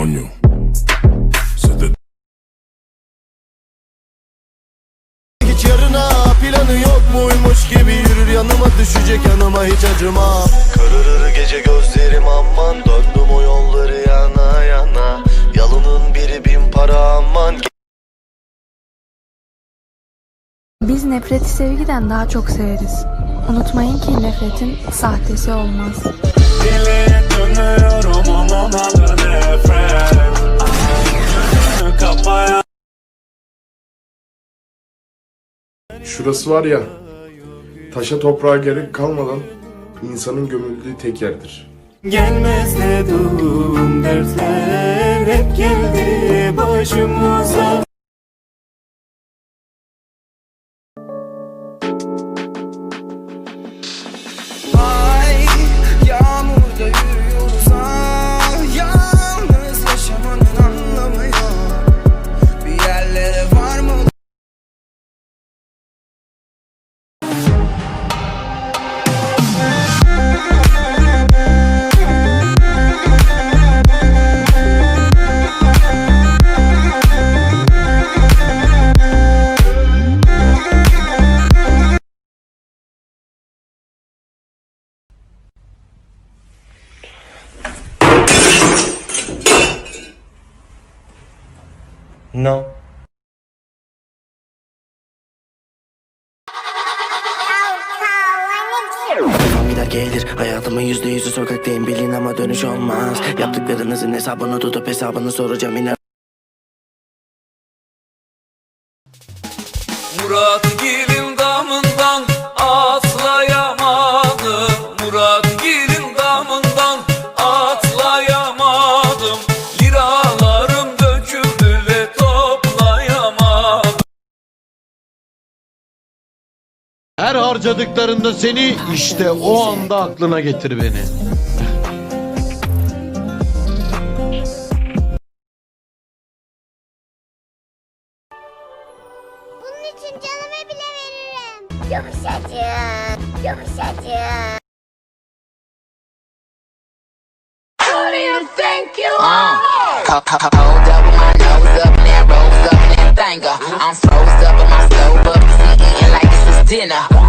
on you. Said Hiç yarına planı yok muymuş gibi yürür yanıma düşecek yanıma hiç acıma Kararır gece gözlerim aman döndüm o yolları yana yana Yalının biri bin para aman Biz nefreti sevgiden daha çok severiz. Unutmayın ki nefretin sahtesi olmaz. Dile adı nefret Kafaya Şurası var ya, taşa toprağa gerek kalmadan insanın gömüldüğü tek yerdir. Gelmez dedim dertler hep geldi başımıza No. Kafam gider gelir Hayatımın yüzde yüzü sokaktayım. Bilin ama dönüş olmaz. Yaptıklarınızın hesabını tutup hesabını soracağım inan. Murat Gil'in Her harcadıklarında seni işte o anda aklına getir beni. Bunun için canımı bile veririm. Yumuşacık, yumuşacık. Hold up with my nose up and that rose up and that banger I'm froze up and my stove up Easy eating like this is dinner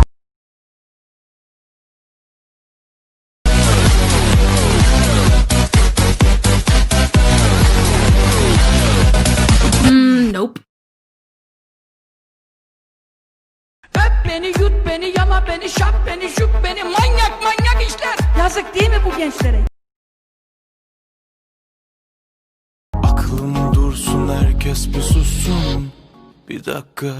beni, şap beni, şup beni, manyak manyak işler. Yazık değil mi bu gençlere? Aklım dursun herkes bir sussun. Bir dakika.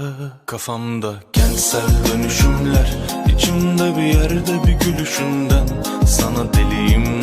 Kafamda kentsel dönüşümler. İçimde bir yerde bir gülüşünden. Sana deliyim